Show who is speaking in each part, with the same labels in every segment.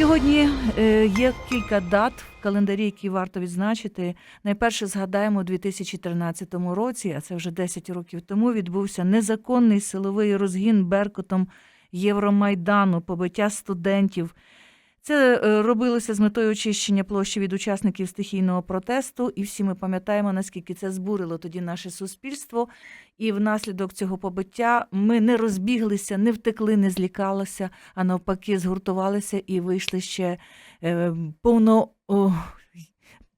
Speaker 1: Сьогодні е, є кілька дат в календарі, які варто відзначити. Найперше згадаємо у 2013 році, а це вже 10 років тому, відбувся незаконний силовий розгін Беркутом Євромайдану, побиття студентів. Це е, робилося з метою очищення площі від учасників стихійного протесту, і всі ми пам'ятаємо, наскільки це збурило тоді наше суспільство. І внаслідок цього побиття ми не розбіглися, не втекли, не злікалися, а навпаки, згуртувалися і вийшли ще е, повно.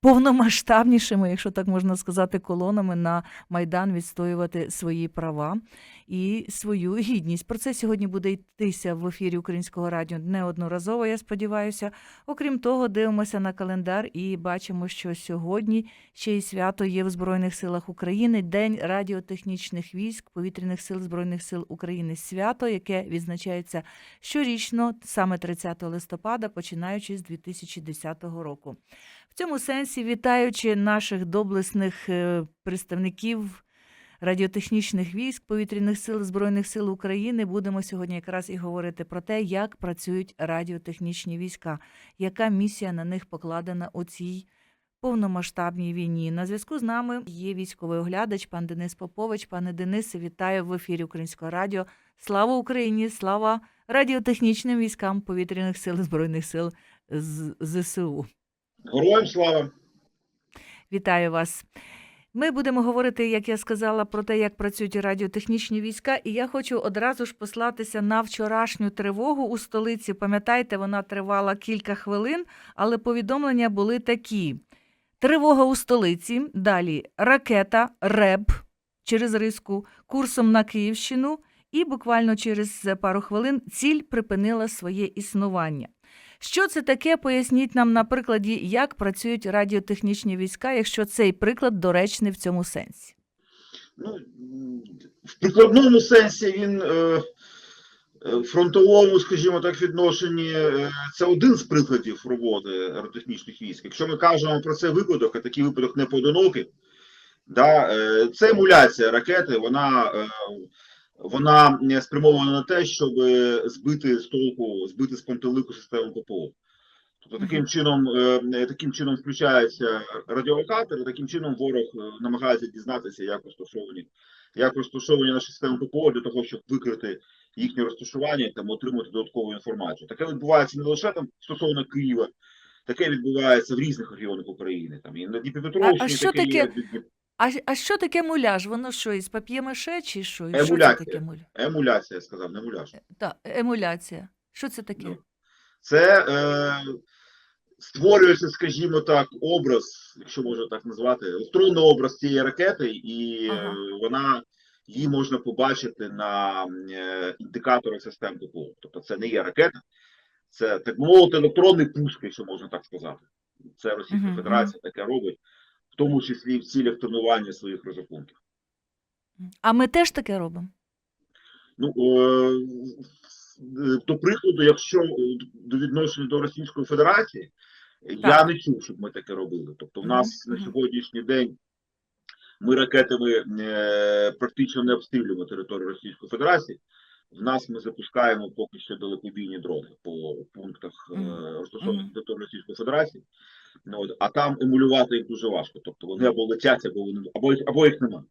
Speaker 1: Повномасштабнішими, якщо так можна сказати, колонами на майдан відстоювати свої права і свою гідність. Про це сьогодні буде йтися в ефірі Українського радіо неодноразово. Я сподіваюся. Окрім того, дивимося на календар і бачимо, що сьогодні ще й свято є в Збройних силах України День радіотехнічних військ повітряних сил Збройних сил України. Свято, яке відзначається щорічно, саме 30 листопада, починаючи з 2010 року. В цьому сенсі, вітаючи наших доблесних е, представників радіотехнічних військ повітряних сил Збройних сил України, будемо сьогодні якраз і говорити про те, як працюють радіотехнічні війська, яка місія на них покладена у цій повномасштабній війні. На зв'язку з нами є військовий оглядач, пан Денис Попович. Пане Денисе, вітаю в ефірі Українського радіо. Слава Україні! Слава радіотехнічним військам повітряних сил Збройних сил ЗСУ.
Speaker 2: Героям слава!
Speaker 1: Вітаю вас. Ми будемо говорити, як я сказала, про те, як працюють радіотехнічні війська, і я хочу одразу ж послатися на вчорашню тривогу у столиці. Пам'ятаєте, вона тривала кілька хвилин, але повідомлення були такі: тривога у столиці, далі ракета, РЕБ через риску, курсом на Київщину, і буквально через пару хвилин ціль припинила своє існування. Що це таке? Поясніть нам на прикладі, як працюють радіотехнічні війська, якщо цей приклад доречний в цьому сенсі.
Speaker 2: Ну, в прикладному сенсі він е, е, фронтовому, скажімо так, відношенні е, це один з прикладів роботи аеротехнічних військ. Якщо ми кажемо про цей випадок, а такий випадок не поодинокий, да, це емуляція ракети, вона, вона е, спрямована на те, щоб збити з толку, збити з пантелику систему ППО. Тобто таким чином, е, таким чином включається радіолокатор, таким чином ворог е, намагається дізнатися, як розташовані, як розташовані наші системи ППО для того, щоб викрити їхнє розташування і там отримати додаткову інформацію. Таке відбувається не лише там стосовно Києва, таке відбувається в різних регіонах України. Там і на Дніпропетровщині таке є.
Speaker 1: таке? А, а що таке муляж? Воно що, із пап'ємеше чи що? І Що це
Speaker 2: Емуляція.
Speaker 1: таке муляж?
Speaker 2: Емуляція, я сказав, не муляж.
Speaker 1: Так, емуляція. Що це таке?
Speaker 2: Ну, Це е, створюється, скажімо так, образ, якщо можна так назвати, електронний образ цієї ракети, і е,
Speaker 1: Ага.
Speaker 2: вона її можна побачити на е, індикаторах систем ППО. Тобто це не є ракета, це так би мовити електронний пуск, якщо можна так сказати. Це Російська
Speaker 1: Мгм,
Speaker 2: Федерація таке робить, в тому числі і в цілях тренування своїх розрахунків.
Speaker 1: А ми теж таке робимо?
Speaker 2: Ну, е, до прикладу, якщо е, до відношення до Російської Федерації, я не чув, щоб ми таке робили. Тобто, в нас на сьогоднішній день ми ракетами е, практично не обстрілюємо територію Російської Федерації. В нас ми запускаємо поки що далекобійні дрони по пунктах розташованих
Speaker 1: Мгм.
Speaker 2: на території Російської Федерації. Ну, а там емулювати їх дуже важко. Тобто вони або летять, або вони або їх або їх немає.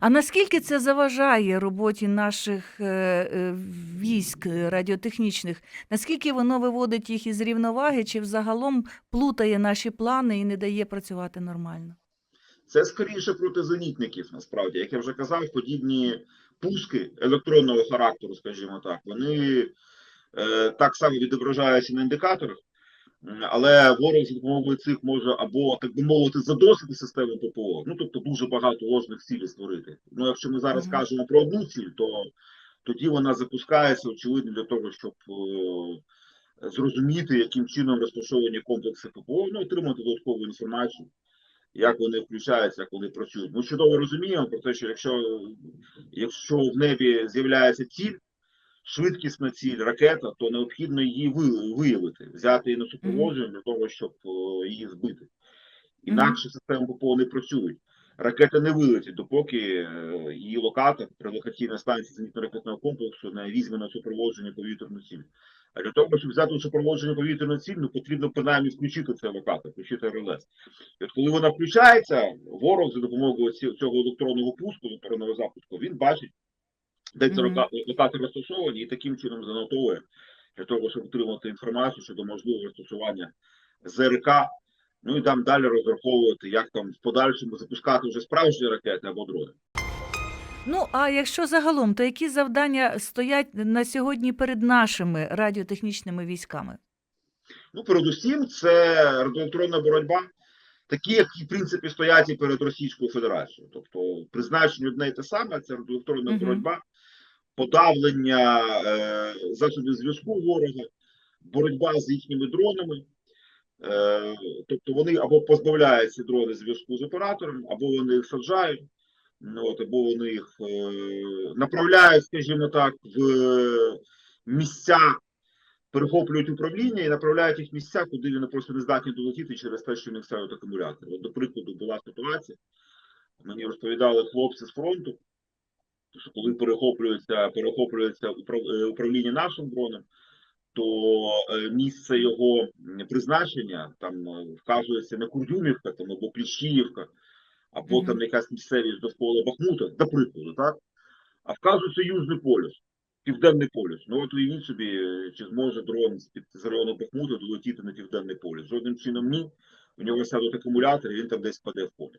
Speaker 1: А наскільки це заважає роботі наших е, е, військ радіотехнічних? Наскільки воно виводить їх із рівноваги, чи взагалом плутає наші плани і не дає працювати нормально?
Speaker 2: Це скоріше проти зенітників, насправді. Як я вже казав, подібні пуски електронного характеру, скажімо так, вони е, так само відображаються на індикаторах, але ворог за допомогою цих може або, так би мовити, задосити систему ППО, ну тобто дуже багато ложних цілей створити. Ну, якщо ми зараз
Speaker 1: Мгм.
Speaker 2: кажемо про одну ціль, то тоді вона запускається, очевидно, для того, щоб е, зрозуміти, яким чином розташовані комплекси ППО, ну, отримати додаткову інформацію як вони включаються, як вони працюють. Ми чудово розуміємо про те, що якщо, якщо в небі з'являється ціль, швидкісна ціль, ракета, то необхідно її виявити, взяти її на супроводження для того, щоб її збити. Інакше системи ППО не працюють. ракета не вилетить, допоки е, її локатор при локаційній станції зенітно-ракетного комплексу не візьме на супроводження повітряну ціль. А для того, щоб взяти супроводження повітряну ціль, ну потрібно принаймні включити цей локатор, включити РЛС. І от коли вона включається, ворог за допомогою цього електронного пуску, електронного запуску, він бачить, де ці
Speaker 1: Мгм.
Speaker 2: лока- локатори розташовані, і таким чином занотовує для того, щоб отримати інформацію щодо можливого застосування ЗРК. Ну і там далі розраховувати, як там в подальшому запускати вже справжні ракети або дрони.
Speaker 1: Ну а якщо загалом, то які завдання стоять на сьогодні перед нашими радіотехнічними військами?
Speaker 2: Ну, передусім, це радіоелектронна боротьба, такі, які, в принципі, стоять і перед Російською Федерацією. Тобто, призначення одне і те саме, це радіоелектронна
Speaker 1: Мгм.
Speaker 2: боротьба, подавлення е, засобів зв'язку ворога, боротьба з їхніми дронами. Е, тобто вони або позбавляють ці дрони зв'язку з оператором, або вони їх саджають, ну, от, або вони їх е, направляють, скажімо так, в місця перехоплюють управління і направляють їх в місця, куди вони просто не здатні долетіти через те, що в них ставлять акумулятори. От, до прикладу, була ситуація. Мені розповідали хлопці з фронту, коли перехоплюється, перехоплюється е, управління нашим дроном, то е, місце його призначення там е, вказується не Курдюмівка там, або Пліщіївка, або
Speaker 1: Мгм.
Speaker 2: там якась місцевість довкола Бахмута, до прикладу, так? А вказується Южний полюс. Південний полюс. Ну от уявіть собі, чи зможе дрон з під району Бахмута долетіти на південний полюс. Жодним чином ні. У нього сядуть акумулятори, і він там десь впаде в поле.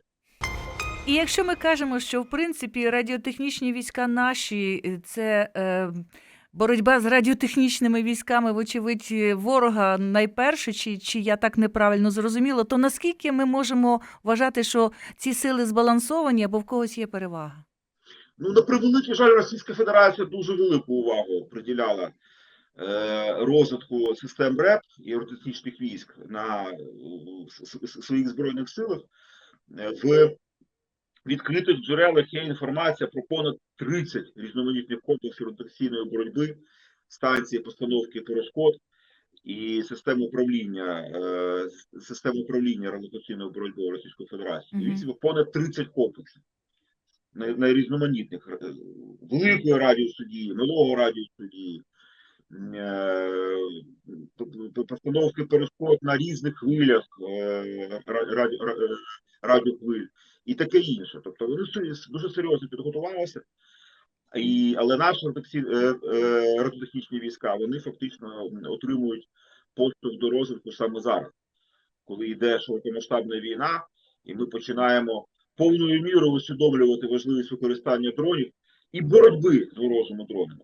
Speaker 1: І якщо ми кажемо, що в принципі радіотехнічні війська наші е, це е, боротьба з радіотехнічними військами, вочевидь, е, ворога найперше, чи, чи я так неправильно зрозуміла, то наскільки ми можемо вважати, що ці сили збалансовані або в когось є перевага?
Speaker 2: Ну, на превеликий жаль, Російська Федерація дуже велику увагу приділяла е, розвитку систем РЕП і аеротехнічних військ на своїх збройних силах. В відкритих джерелах є інформація про понад 30 різноманітних комплексів ротаційної боротьби, станції постановки перешкод і систем управління, е, систем управління радіаційною боротьбою Російської Федерації.
Speaker 1: Мгм.
Speaker 2: Уявіть собі, понад 30 комплексів най- найрізноманітних е, великої радіусу дії, малого радіусу дії, е, постановки перешкод на різних хвилях ра- раді- ра- радіохвиль і таке інше. Тобто вони дуже серйозно підготувалися. І, але наші ротаційні- е, е, рототехнічні війська вони фактично отримують поштовх до розвитку саме зараз, коли йде широкомасштабна війна, і ми починаємо повною мірою усвідомлювати важливість використання дронів і боротьби з ворожими дронами.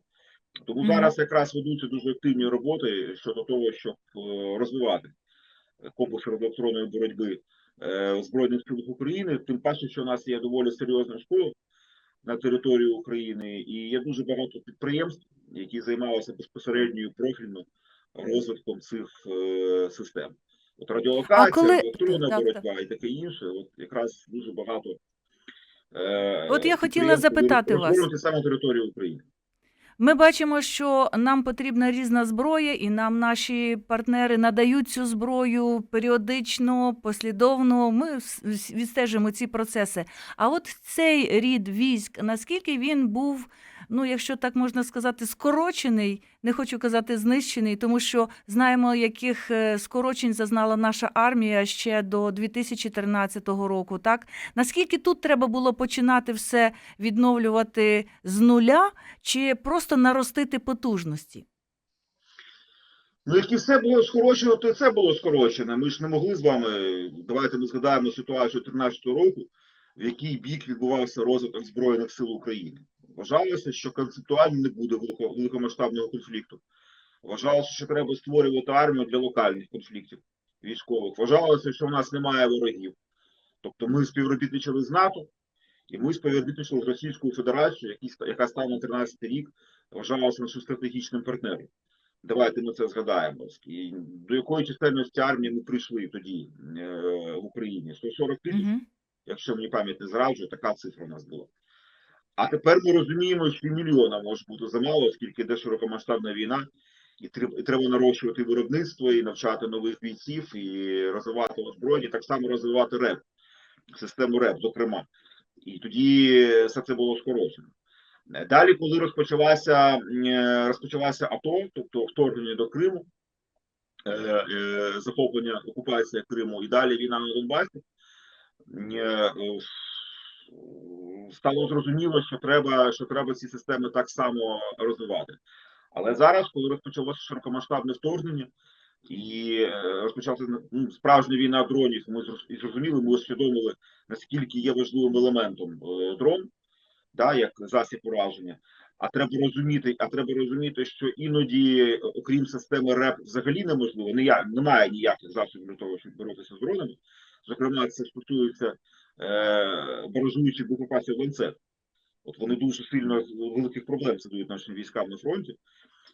Speaker 2: Тому
Speaker 1: Мгм.
Speaker 2: зараз якраз ведуться дуже активні роботи щодо того, щоб е, розвивати комплекс радіоелектронної боротьби Збройних силах України. Тим паче, що у нас є доволі серйозна школа на території України, і є дуже багато підприємств, які займалися безпосередньо і профільно розвитком цих е, систем. От радіолокація,
Speaker 1: коли-
Speaker 2: електронна
Speaker 1: так,
Speaker 2: боротьба і таке інше. От якраз дуже багато. Е,
Speaker 1: От я хотіла запитати вас.
Speaker 2: саме на території України.
Speaker 1: Ми бачимо, що нам потрібна різна зброя, і нам наші партнери надають цю зброю періодично, послідовно. Ми відстежимо ці процеси. А от цей рід військ, наскільки він був, ну якщо так можна сказати, скорочений, не хочу казати знищений, тому що знаємо, яких е, скорочень зазнала наша армія ще до 2013 року. Так наскільки тут треба було починати все відновлювати з нуля, чи просто наростити потужності?
Speaker 2: Ну, як і все було скорочено, то і це було скорочено. Ми ж не могли з вами. Давайте ми згадаємо ситуацію 13 року, в який бік відбувався розвиток Збройних сил України. Вважалося, що концептуально не буде великомасштабного конфлікту. Вважалося, що треба створювати армію для локальних конфліктів військових. Вважалося, що в нас немає ворогів. Тобто ми співробітничали з НАТО, і ми співробітничали з Російською Федерацією, яка стала на 13 рік, вважалася нашим стратегічним партнером. Давайте ми це згадаємо. І до якої чисельності армії ми прийшли тоді е, в Україні? 140 тисяч,
Speaker 1: Угу.
Speaker 2: якщо мені пам'ять не зраджує, така цифра у нас була. А тепер ми розуміємо, що мільйона може бути замало, оскільки йде широкомасштабна війна, і треб- і треба нарощувати виробництво, і навчати нових бійців, і розвивати озброєння, так само розвивати РЕП. систему РЕП, зокрема. І тоді все це було скорочено. Далі, коли розпочалася, е, розпочалася АТО, тобто вторгнення до Криму, е, е, захоплення окупація Криму і далі війна на Донбасі, стало зрозуміло, що треба, що треба ці системи так само розвивати. Але зараз, коли розпочалося широкомасштабне вторгнення і е, розпочалася ну, справжня війна дронів, ми зрозуміли, ми усвідомили, наскільки є важливим елементом е, дрон, да, як засіб ураження. А треба розуміти, а треба розуміти, що іноді, окрім системи РЕП, взагалі неможливо, не я, немає ніяких засобів для того, щоб боротися з дронами. Зокрема, це стосується е, баражуючих боєприпасів ланцет. От вони дуже сильно великих проблем задають нашим військам на фронті.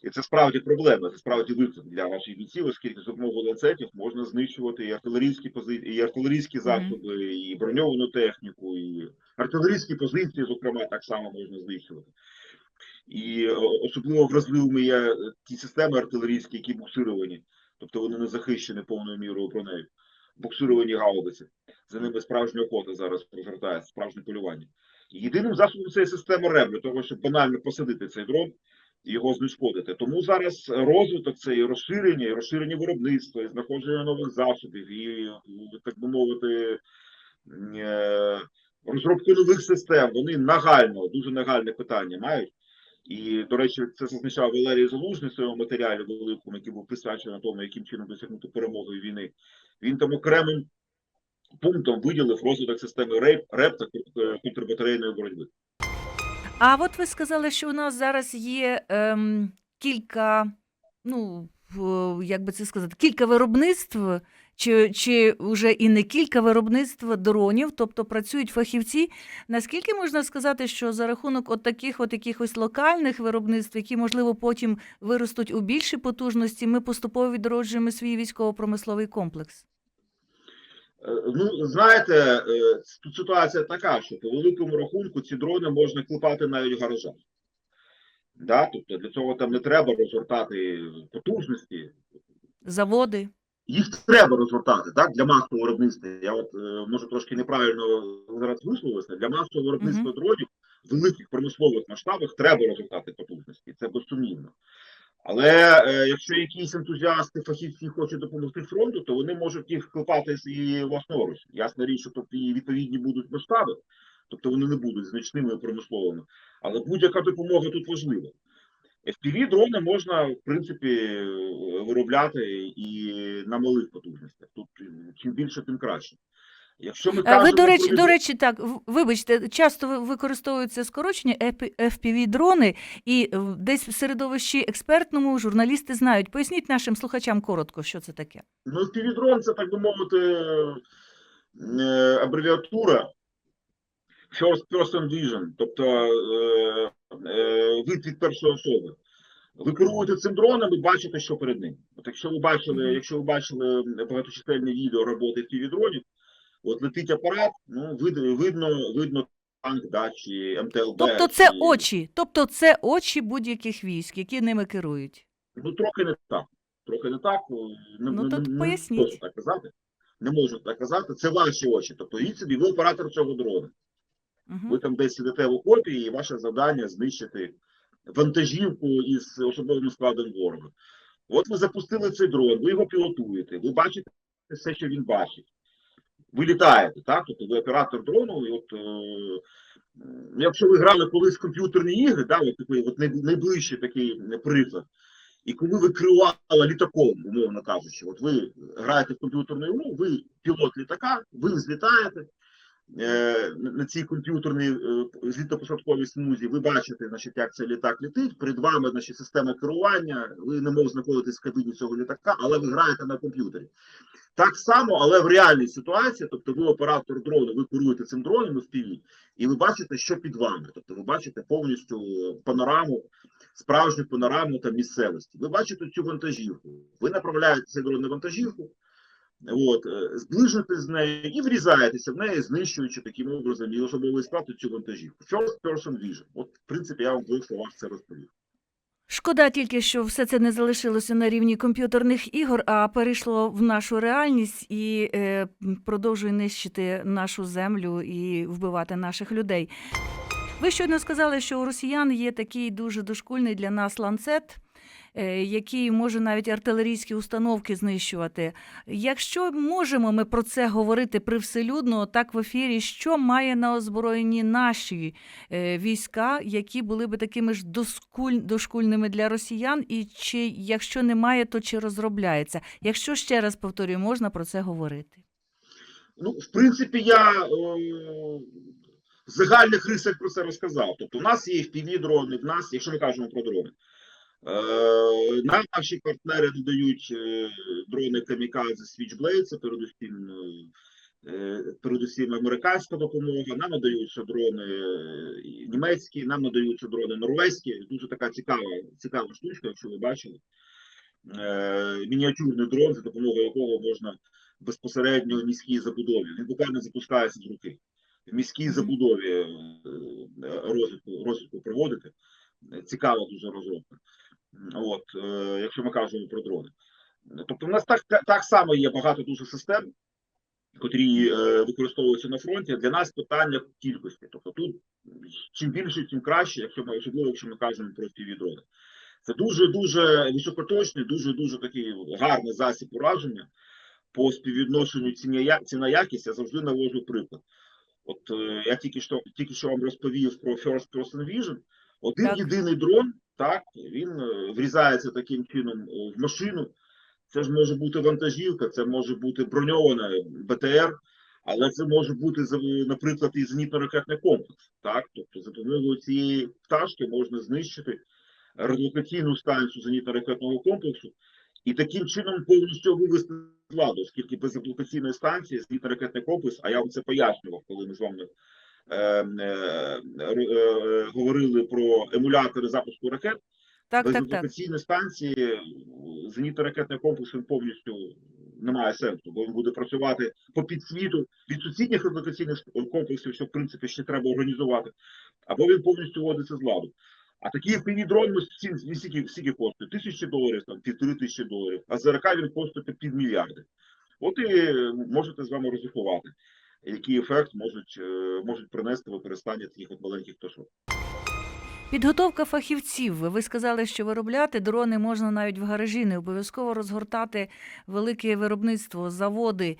Speaker 2: І це справді проблема, це справді виклик для наших бійців, оскільки з допомогою ланцетів можна знищувати і артилерійські позиції, і артилерійські засоби, і броньовану техніку, і артилерійські позиції, зокрема, так само можна знищувати. І особливо вразливими є е, ті системи артилерійські, які буксировані, тобто вони не захищені повною мірою бронею. Буксировані гаубиці. За ними справжня охота зараз розгортається, справжнє полювання. Єдиним засобом цієї системи РЕБ для того, щоб банально посадити цей дрон і його знешкодити. Тому зараз розвиток це і розширення, і розширення виробництва, і знаходження нових засобів, і, так би мовити, е, розробка нових систем. Вони нагально, дуже нагальне питання мають. І, до речі, це зазначав Валерій Залужний в своєму матеріалі великому, який був присвячений тому, яким чином досягнути перемоги війни. Він там окремим пунктом виділив розвиток системи РЕП, РЕП та е, контрбатарейної боротьби.
Speaker 1: А от ви сказали, що у нас зараз є ем, кілька, ну, як би це сказати, кілька виробництв, чи, чи вже і не кілька виробництв дронів, тобто працюють фахівці. Наскільки можна сказати, що за рахунок от таких от якихось локальних виробництв, які, можливо, потім виростуть у більші потужності, ми поступово відроджуємо свій військово-промисловий комплекс?
Speaker 2: Е, Ну, знаєте, е, тут ситуація така, що по великому рахунку ці дрони можна клепати навіть в гаражах. Да? Тобто для цього там не треба розгортати потужності.
Speaker 1: Заводи?
Speaker 2: Їх треба розгортати так, для масового виробництва. Я от е, може трошки неправильно зараз висловився. Для масового виробництва дронів в великих промислових масштабах треба розгортати потужності. Це безсумнівно. Але е, якщо якісь ентузіасти, фахівці хочуть допомогти фронту, то вони можуть їх клепати і власноруч. Ясна річ, що тобто і відповідні будуть масштаби, тобто вони не будуть значними промисловими. Але будь-яка допомога тут важлива. Fpv дрони можна, в принципі, виробляти і на малих потужностях. Тут чим більше, тим краще. Якщо ми
Speaker 1: Е, Ви, до речі, до речі, так, вибачте, часто ви- використовуються скорочення FPV-дрони, і е, десь в середовищі експертному журналісти знають. Поясніть нашим слухачам коротко, що це таке.
Speaker 2: Ну, FPV-дрон це, так би мовити, е, абревіатура First Person Vision, тобто е, е, вид від першої особи. Ви керуєте цим дроном і бачите, що перед ним. От якщо ви бачили, якщо ви бачили багаточисельне відео роботи FPV-дронів, от летить апарат, ну, вид, видно, видно танк, да, чи МТЛБ.
Speaker 1: Тобто це
Speaker 2: чи-
Speaker 1: очі, тобто це очі будь-яких військ, які ними керують.
Speaker 2: Ну, трохи не так. Трохи не так. Не,
Speaker 1: Ну,
Speaker 2: не,
Speaker 1: то
Speaker 2: не, не
Speaker 1: поясніть.
Speaker 2: можу так казати. Не можу так казати. Це ваші очі. Тобто, і собі, ви оператор цього дрона. Ви там десь сидите в окопі, і ваше завдання знищити вантажівку із особовим складом ворога. От ви запустили цей дрон, ви його пілотуєте, ви бачите все, що він бачить. Ви літаєте, так? Тобто ви оператор дрону, і от. Е, якщо ви грали колись в комп'ютерні ігри, да, от такий от найближчий такий приклад. І коли ви керували літаком, умовно кажучи, от ви граєте в комп'ютерну гру, ви пілот літака, ви злітаєте на на цій комп'ютерній е, злітно-посадковій смузі, ви бачите, значить, як цей літак летить, перед вами значить, система керування, ви не можете знаходитись в кабіні цього літака, але ви граєте на комп'ютері. Так само, але в реальній ситуації, тобто ви оператор дрону, ви керуєте цим дроном в PV, і ви бачите, що під вами. Тобто ви бачите повністю панораму, справжню панораму та місцевості. Ви бачите цю вантажівку. Ви направляєте цей дрон на вантажівку, от, е, зближуєтесь з нею і врізаєтеся в неї, знищуючи таким образом і особовий склад цю вантажівку. First person vision. От, в принципі, я вам в двох словах це розповів.
Speaker 1: Шкода тільки, що все це не залишилося на рівні комп'ютерних ігор, а перейшло в нашу реальність і е, продовжує нищити нашу землю і вбивати наших людей. Ви щойно сказали, що у росіян є такий дуже дошкульний для нас ланцет, який може навіть артилерійські установки знищувати. Якщо можемо ми про це говорити привселюдно, так в ефірі, що має на озброєнні наші е, війська, які були би такими ж дошкульними для росіян, і чи якщо немає, то чи розробляється? Якщо ще раз повторюю, можна про це говорити.
Speaker 2: Ну, в принципі, я е, в загальних рисах про це розказав. Тобто, у нас є fpv дрони, в нас, якщо ми кажемо про дрони. Е, нам наші партнери додають е, дрони Камікадзе Switchblade, це передусім, е, передусім американська допомога. Нам надаються дрони німецькі, нам надаються дрони норвезькі. Дуже така цікава, цікава штучка, якщо ви бачили. Мініатюрний дрон, за допомогою якого можна безпосередньо в міській забудові. Він буквально запускається з руки. В міській забудові розвитку, розвитку проводити. Цікава дуже розробка. От, е, якщо ми кажемо про дрони. Тобто, в нас так, так, само є багато дуже систем, котрі е, використовуються на фронті. Для нас питання кількості. Тобто тут чим більше, тим краще, якщо ми особливо, якщо ми кажемо про fpv дрони. Це дуже дуже високоточний, дуже дуже такий гарний засіб ураження по співвідношенню ціна ціна якість. Я завжди навожу приклад. От е, я тільки що тільки що вам розповів про First Person Vision. Один
Speaker 1: Так.
Speaker 2: єдиний дрон, так він е, врізається таким чином е, в машину. Це ж може бути вантажівка, це може бути броньована БТР, але це може бути наприклад, і зенітно-ракетний комплекс. Так, тобто за допомогою цієї пташки можна знищити радіолокаційну станцію зенітно-ракетного комплексу і таким чином повністю вивести ладу, оскільки без аплікаційної станції зенітно-ракетний комплекс, а я вам це пояснював, коли ми з вами говорили про емулятори запуску ракет.
Speaker 1: Так,
Speaker 2: без
Speaker 1: так, так.
Speaker 2: станції зенітно-ракетний комплекс він повністю не має сенсу, бо він буде працювати по підсвіту від сусідніх аплікаційних комплексів, що в принципі ще треба організувати, або він повністю вводиться з ладу. А такі fpv дрон ну, ці- скільки, скільки коштує? Тисячі доларів, там півтори тисячі доларів, а ЗРК він коштує пів мільярди. От і можете з вами розрахувати, який ефект можуть, е, можуть принести використання таких от маленьких пташок.
Speaker 1: Підготовка фахівців. Ви сказали, що виробляти дрони можна навіть в гаражі, не обов'язково розгортати велике виробництво, заводи.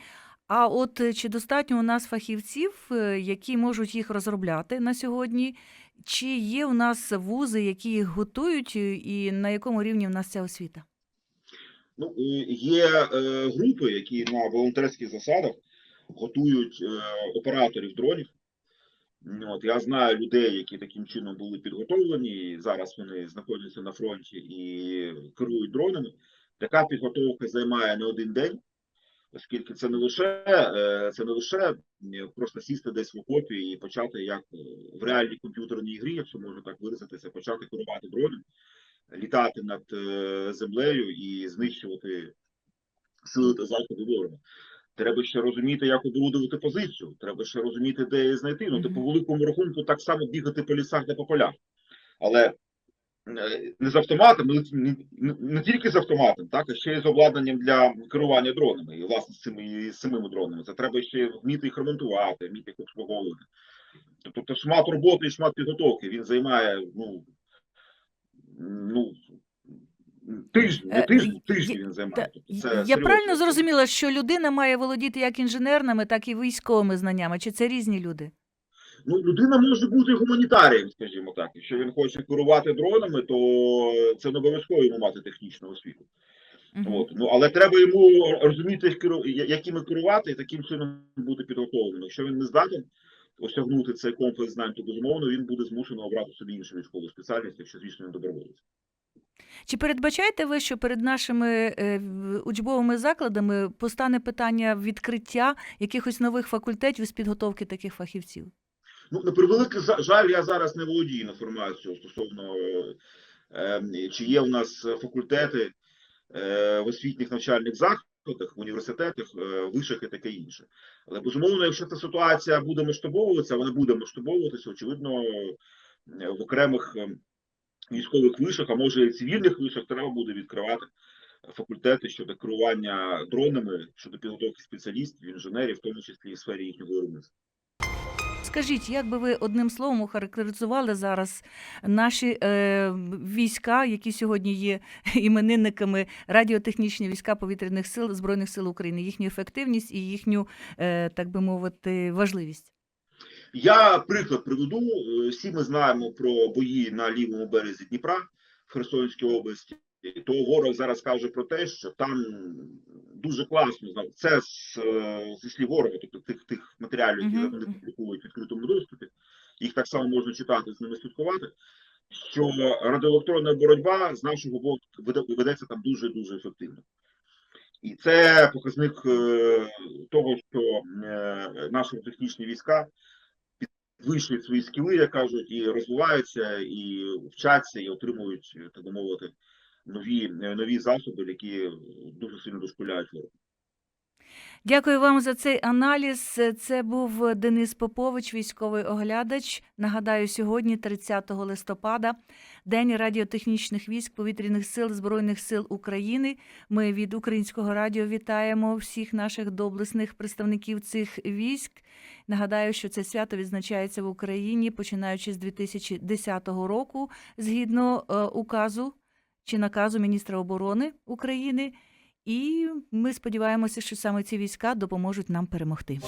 Speaker 1: А от е, чи достатньо у нас фахівців, е, які можуть їх розробляти на сьогодні? Чи є у нас вузи, які їх готують, і на якому рівні в нас ця освіта?
Speaker 2: Ну, є групи, які на волонтерських засадах готують е, операторів дронів. От, я знаю людей, які таким чином були підготовлені, зараз вони знаходяться на фронті і керують дронами. Така підготовка займає не один день, оскільки це не лише е, це не лише просто сісти десь в окопі і почати як е, в реальній комп'ютерній грі, якщо можна так виразитися, почати керувати дроном, літати над землею і знищувати сили та засоби ворога. Треба ще розуміти, як оборудувати позицію. Треба ще розуміти, де її знайти. Ну,
Speaker 1: Мгм.
Speaker 2: типу, по великому рахунку так само бігати по лісах та по полях. Але е, не з автоматом, не, не, не тільки з автоматом, так, а ще й з обладнанням для керування дронами. І власне з цими і з самими дронами. Це треба ще вміти їх ремонтувати, вміти їх обслуговувати. Тобто шмат роботи і шмат підготовки. Він займає ну, ну тиждень,
Speaker 1: Е,
Speaker 2: тиждень, тиждень він займає. Тобто це
Speaker 1: я
Speaker 2: серйозно.
Speaker 1: правильно зрозуміла, що людина має володіти як інженерними, так і військовими знаннями, чи це різні люди?
Speaker 2: Ну, людина може бути гуманітарієм, скажімо так. Якщо він хоче керувати дронами, то це не обов'язково йому мати технічну освіту.
Speaker 1: Мгм.
Speaker 2: От. Ну, але треба йому розуміти, якими керувати, і таким чином бути підготовленим. Якщо він не здатен осягнути цей комплекс знань, то безумовно він буде змушений обрати собі іншу військову спеціальність, якщо звісно він доброволець.
Speaker 1: Чи передбачаєте ви, що перед нашими е, учбовими закладами постане питання відкриття якихось нових факультетів з підготовки таких фахівців?
Speaker 2: Ну, на превеликий жаль, я зараз не володію інформацією стосовно, е, е, чи є у нас факультети е, в освітніх навчальних закладах, в університетах, вишах і таке інше. Але безумовно, якщо ця ситуація буде масштабовуватися, вона буде масштабовуватися, очевидно, в окремих е, військових вишах, а може і цивільних вишах, треба буде відкривати факультети щодо керування дронами, щодо підготовки спеціалістів, інженерів, в тому числі і в сфері їхнього виробництва.
Speaker 1: Скажіть, як би ви одним словом охарактеризували зараз наші е, війська, які сьогодні є іменинниками радіотехнічні війська повітряних сил Збройних сил України, їхню ефективність і їхню, е, так би мовити, важливість?
Speaker 2: Я приклад приведу. Е, Всі ми знаємо про бої на лівому березі Дніпра в Херсонській області. То ворог зараз каже про те, що там дуже класно. Це з, е, зі слів ворога, тобто тих тих матеріалів, які вони публікують в відкритому доступі. Їх так само можна читати, з ними слідкувати. Що радіоелектронна боротьба з нашого боку веде- ведеться там дуже дуже ефективно. І це показник е, того, що наші технічні війська підвищують свої скіли, як кажуть, і розвиваються, і вчаться, і отримують, так би мовити, нові, нові засоби, які дуже сильно дошкуляють ворогу.
Speaker 1: Дякую вам за цей аналіз. Це був Денис Попович, військовий оглядач. Нагадаю, сьогодні, 30 листопада, День радіотехнічних військ повітряних сил Збройних сил України. Ми від українського радіо вітаємо всіх наших доблесних представників цих військ. Нагадаю, що це свято відзначається в Україні починаючи з 2010 року, згідно е, указу чи наказу міністра оборони України. І ми сподіваємося, що саме ці війська допоможуть нам перемогти.